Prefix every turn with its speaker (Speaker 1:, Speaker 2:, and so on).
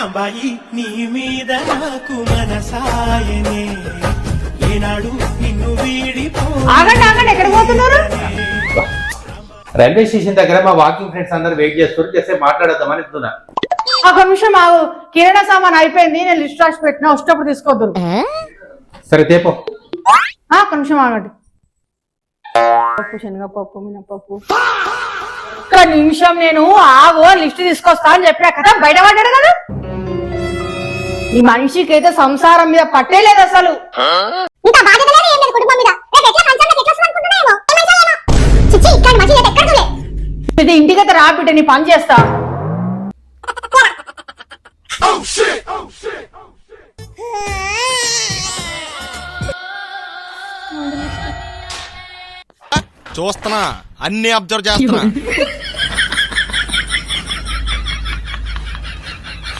Speaker 1: రాంబాయి నీ మీద నాకు మనసాయనే. ఏనాడు నిన్ను వీడిపో
Speaker 2: ఆగండి ఆగండి ఎక్కడికి పోతున్నారు?
Speaker 3: రైల్వే స్టేషన్ దగ్గర మా వాకింగ్ ఫ్రెండ్స్ అందరు వెయిట్ చేస్తారు చేస్తే మాట్లాడదామని ఇస్తున్నా
Speaker 2: ఒక నిమిషం ఆగు. కిరాణా సామాన్ అయిపోయింది. నేను లిస్ట్ రాసి పెట్టిన. వచ్చేటప్పుడు తీసుకోవద్దు
Speaker 3: సరే తేపో.
Speaker 2: ఆ, ఒక నిమిషం ఆగండి. పప్పు శనగపప్పు మినపప్పు. ఒక్క నిమిషం నేను ఆగో. లిస్ట్ తీసుకొస్తా అని చెప్పినా కదా బయట పడ్డాడు కదా? ఈ మనిషికి అయితే సంసారం మీద పట్టే లేదు అసలు.
Speaker 4: ఇంకా బాధ్యత లేదు ఏం లేదు కుటుంబం మీద. రేపు ఎట్లా పంచాంగం ఎట్లా వస్తుంది అనుకుంటున్నాయేమో ఏ మంచిగా ఏమో? చిచ్చి ఇక్కడ మంచి లేదు ఎక్కడ చూలే
Speaker 2: ఇది ఇంటికైతే రాబిట్ట నీ పని చేస్తా.
Speaker 5: చూస్తున్నా అన్ని అబ్జర్వ్ చేస్తున్నా.